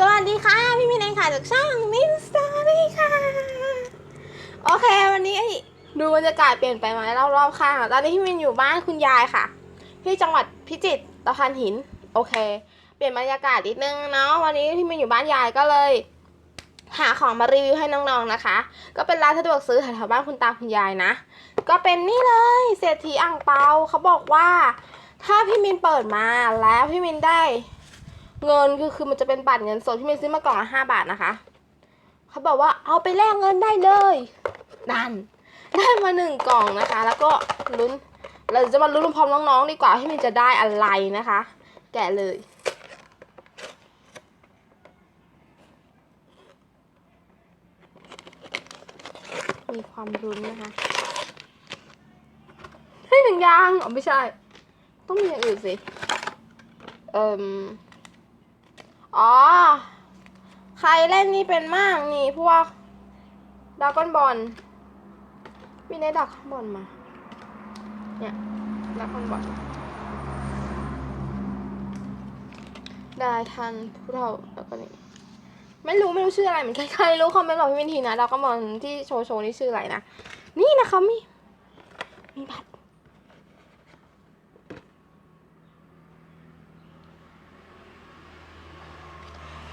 สวัสดีค่ะ พี่มิ้นท์ขาจากช่องมินสตอรี่ค่ะ โอเควันนี้ดูบรรยากาศเปลี่ยนไปไหมรอบๆข้างตอนนี้พี่มินอยู่บ้านคุณยายค่ะ ที่จังหวัดพิจิตรตะพานหิน โอเค เปลี่ยนบรรยากาศนิดนึงเนาะวันนี้พี่มินอยู่บ้านยายก็เลย หาของมารีวิวให้น้องๆนะคะ ก็เป็นร้านสะดวกซื้อแถวๆบ้านคุณตาคุณยายนะ ก็เป็นนี่เลยเศรษฐีอ่างเปาเขาบอกว่า ถ้าพี่มินเปิดมาแล้วพี่มินได้ เงินคือคือมันจะเป็นบัตรเงินสดที่มินซื้อมากล่องละห้าบาทนะคะ เขาบอกว่าเอาไปแลกเงินได้เลยนั่นได้มาหนึ่งกล่องนะคะ แล้วก็ลุ้นเราจะมาลุ้นพร้อมน้องๆดีกว่าที่มินจะได้อะไรนะคะ แกะเลยมีความรุนนะคะให้หนึ่งยางอ๋อไม่ใช่ ต้องมีอย่างอื่นสิ เอ่ม อ๋อ ใครเล่นนี่เป็นมากนี่พวกดากอนบอลมีในดากอนบอลมา เนี่ยดากอนบอลได้ทันผู้เฒ่าแล้วก็นี่ไม่รู้ไม่รู้ชื่ออะไรเหมือนกันใครรู้คอมเมนต์บอกพี่วินทีนะดากอนบอลที่โชว์โชว์นี่ชื่ออะไรนะ นี่นะคะมีมีบัตร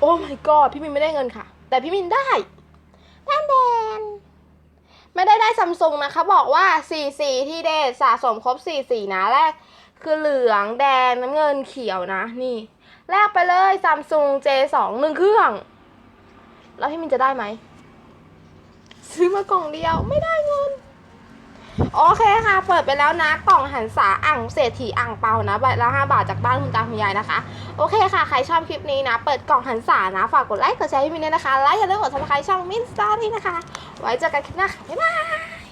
อ้ my god พี่มินไม่ได้เงินค่ะ แต่พี่มินได้แดนแดนไม่ได้ได้ซัมซุงนะคะ บอกว่าสี่สีที่เดทสะสมครบสี่สีนะแรก คือเหลืองแดงน้ำเงินเขียวนะ นี่ แลกไปเลยซัมซุง J2 หนึ่งเครื่อง แล้วพี่มินจะได้ไหม ซื้อมากล่องเดียวไม่ได้เงิน โอเคค่ะ เปิดไปแล้วนะกล่องหันษาอ่างเศรษฐีอ่างเปานะใบละ5บาทจากบ้านคุณตาคุณยายนะคะ โอเคค่ะ ใครชอบคลิปนี้นะ เปิดกล่องหันษานะ ฝากกดไลค์กดแชร์ให้มินด้วยนะคะ และอย่าลืมกดซับสไครต์ช่องมินสตอรี่นะคะ ไว้เจอกันคลิปหน้าค่ะบ๊ายบาย